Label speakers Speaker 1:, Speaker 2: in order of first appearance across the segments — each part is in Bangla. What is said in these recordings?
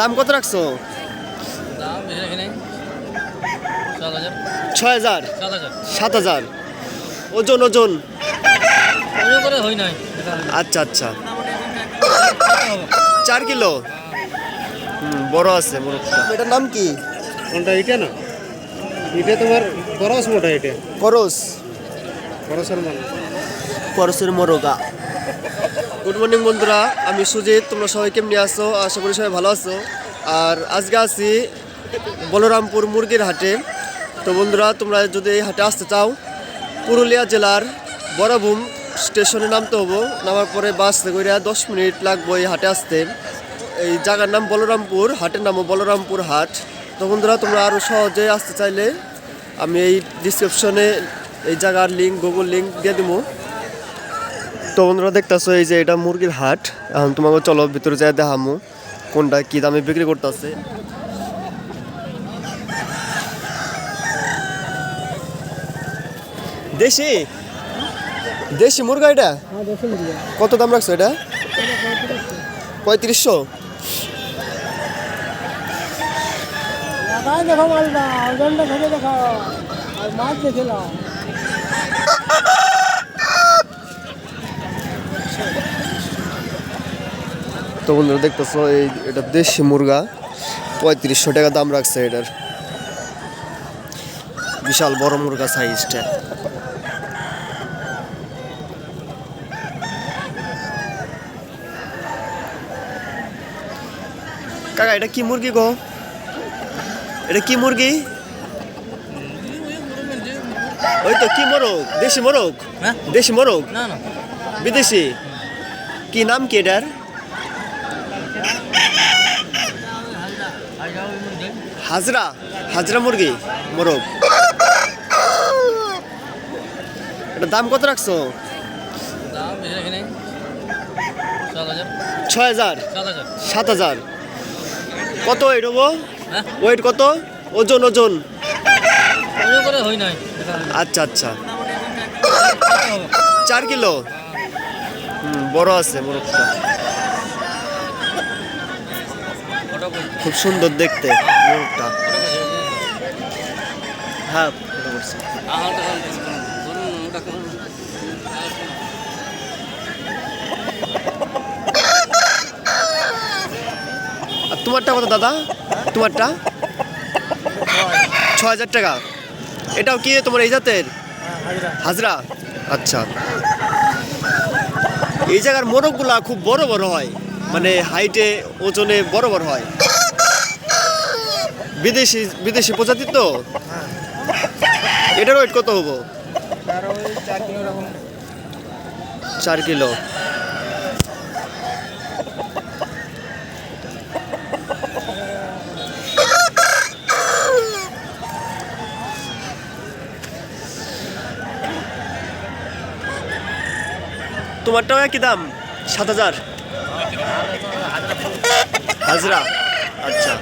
Speaker 1: দাম কত রাখছো? ছয় হাজার?
Speaker 2: সাত হাজার।
Speaker 1: ওজন ওজন? আচ্ছা আচ্ছা। চার কিলো? বড় আছে এটার নাম কি?
Speaker 3: কোনটা এটা না? এটা তোমার খরচ মোটা এটা
Speaker 1: করস।
Speaker 3: খরচের মাল
Speaker 1: করসের মোরগা। গুড মর্নিং বন্ধুরা। আমি সুজিত, তোমরা সবাই কেমনি আসো আশা করি সবাই ভালো আছো। আর আজকে আছি বলরামপুর মুরগির হাটে। তো বন্ধুরা, তোমরা যদি এই হাটে আসতে চাও, পুরুলিয়া জেলার বড়ভূম স্টেশনে নামতে হব। নামার পরে বাস করে দশ মিনিট লাগবে এই হাটে আসতে। এই জায়গার নাম বলরামপুর, হাটের নামও বলরামপুর হাট। তো বন্ধুরা, তোমরা আরও সহজে আসতে চাইলে আমি এই ডিসক্রিপশনে এই জায়গার লিঙ্ক গুগল লিঙ্ক দিয়ে দেবো তো বন্ধুরা দেখতেছো এই যে এটা মুরগির হাট। এখন তোমাকে চলো ভিতরে যাই দেখামু কোনটা কি দামে বিক্রি করতেছে। দেশি? দেশি মুরগা এটা? কত দাম রাখছো এটা? পঁয়ত্রিশশো?
Speaker 4: দেখো মালটা দেখো। আর মাছ দেখিলাম
Speaker 1: তো বন্ধুরা দেখতেছো এই এটা দেশি মুরগা। পঁয়ত্রিশশো টাকা দাম রাখছে এটার। বিশাল বড় মুরগা সাইজটা কাকা এটা কি মুরগি গো? এটা কি মুরগি? ওই তো কি মোরগ? দেশি মোরগ?
Speaker 2: হ্যাঁ।
Speaker 1: দেশি মোরগ? বিদেশি? কি নাম কি এটার? হাজরা হাজরা মুরগি, মোরগ। এটা দাম কত রাখছো? ছয় হাজার।
Speaker 2: সাত হাজার।
Speaker 1: কত ওয়েট হব? ওয়েট কত? ওজন ওজন? আচ্ছা আচ্ছা। চার কিলো? বড় আছে মোরগটা। খুব সুন্দর দেখতে মোরগটা। হ্যাঁ তোমারটা কত দাদা? তোমারটা? ছ হাজার টাকা। এটাও কি তোমার এই জাতের? হাজরা। আচ্ছা। এই জায়গার মোরগগুলা খুব বড় বড় হয়। মানে হাইটে, ওজনে বড় বড় হয়। বিদেশি বিদেশি প্রজাতি তো? এটার ওয়েট কত হব?
Speaker 4: চার কিলো।
Speaker 1: তোমারটাও একই দাম সাত হাজার। হাজরা আচ্ছা।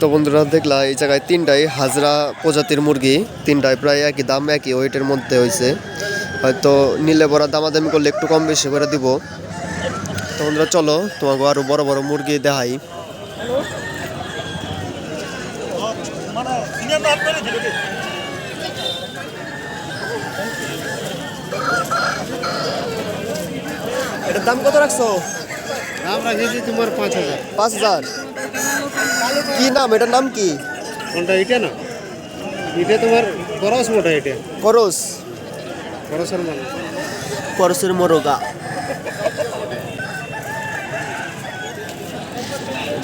Speaker 1: তো বন্ধুরা দেখলা এই জায়গায় তিনটাই হাজরা প্রজাতির মুরগি তিনটায় প্রায় একই দাম একই ওয়েটের মধ্যে হয়েছে হয়তো নিলে বড় দামাদামি করলে একটু কম বেশি করে দিব। তো বন্ধুরা চলো তোমাকে আরও বড় বড় মুরগি দেখাই। এটার দাম কত রাখছো?
Speaker 3: দাম রাখেছি তোমার পাঁচ হাজার।
Speaker 1: পাঁচ হাজার। কি নাম? এটার নাম কি?
Speaker 3: কোনটা এটা না? এটা তোমার খরচ মোটা এটা।
Speaker 1: করস
Speaker 3: খরচের মাল
Speaker 1: করসের মোরগা।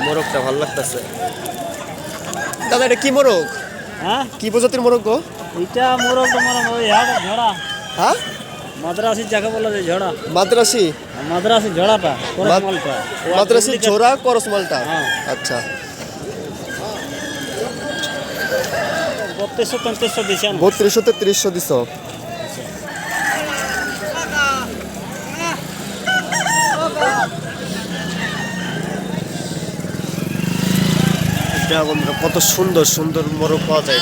Speaker 1: মোরগটা ভালো লাগতেছে। দাদা এটা কি মোরগ?
Speaker 4: হ্যাঁ?
Speaker 1: কি প্রজাতির মোরগ গো?
Speaker 4: এটা মোরগ তোমার হ্যাঁ
Speaker 1: হ্যাঁ?
Speaker 4: মাদ্রাসি যাকে বলা যায় ঝড়া।
Speaker 1: মাদ্রাসি?
Speaker 4: মাদ্রাসি ঝড়াটা
Speaker 1: মাদ-
Speaker 4: মালটা
Speaker 1: মাদ্রাসি ঝোরা করস মালটা
Speaker 4: হ্যাঁ।
Speaker 1: আচ্ছা।
Speaker 4: বত্রিশশো পঁয়ত্রিশশো দিয়েছেন
Speaker 1: বত্রিশশো তেত্রিশশো দিছ। কত সুন্দর সুন্দর মোরগ পাওয়া যায়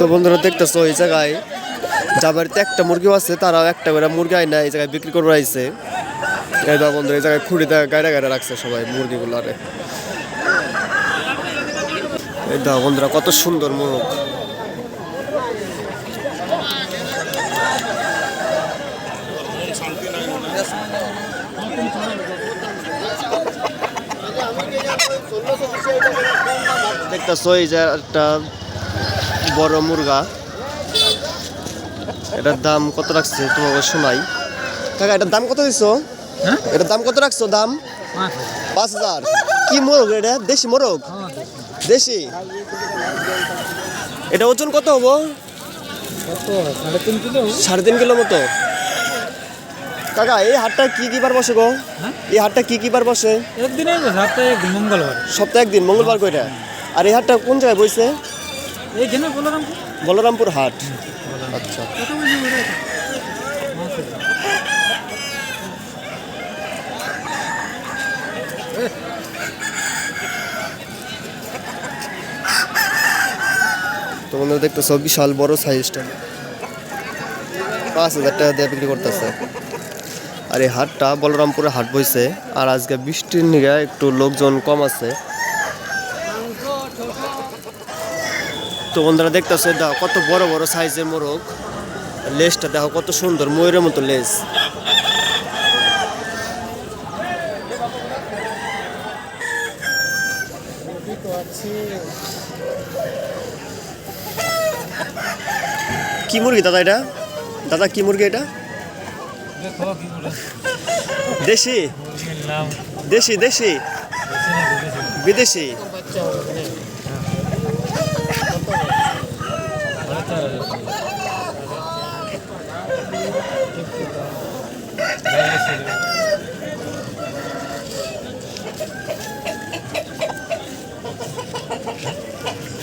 Speaker 1: তো বন্ধুরা দেখতেছো এই জায়গায় যার বাড়িতে একটা মুরগিও আছে, তারাও একটা করে মুরগি আয় না এই জায়গায় বিক্রি করে আইছে। এই দা বন্ধুরা, এই জায়গায় খুঁড়িতে গাড়া গাড়া রাখছে সবাই মুরগিগুলো আরে এই দা বন্ধুরা, কত সুন্দর মুরগ। দেখতেছো এই যে একটা বড় মুরগা। এটার দাম কত রাখছে তোমাকে শোনাই। কাকা এটার দাম কত দিছো?
Speaker 2: হ্যাঁ?
Speaker 1: এটার দাম কত রাখছো? দাম? পাঁচ হাজার। কি মোরগ এটা? দেশি মোরগ? দেশি। এটা ওজন কত হব?
Speaker 2: সাড়ে তিন কিলো।
Speaker 1: মতো। কাকা এই হাটটা কি কি বার বসে গো?
Speaker 2: হ্যাঁ?
Speaker 1: এই হাটটা কি কি বার বসে?
Speaker 2: একদিনে সপ্তাহে একদিন মঙ্গলবার।
Speaker 1: সপ্তাহে একদিন মঙ্গলবার কয়টা আর এই হাটটা কোন জায়গায় বইছে? বলরামপুর? হাট। আচ্ছা। তো বন্ধুরা দেখতেছ বিশাল বড় সাইজটা পাঁচ হাজার টাকা দিয়ে বিক্রি করতেছে। আর এই হাটটা বলরামপুরে হাট বইছে। আর আজকে বৃষ্টির নিগে একটু লোকজন কম আছে। তো বন্ধুরা দেখতেছে, দেখো কত বড় বড় সাইজের মোরগ। লেজটা দেখো কত সুন্দর, ময়ূরের মতো লেজ। কি মুরগি দাদা এটা? দাদা, কি মুরগি এটা? দেশি? দেশি দেশি। বিদেশি।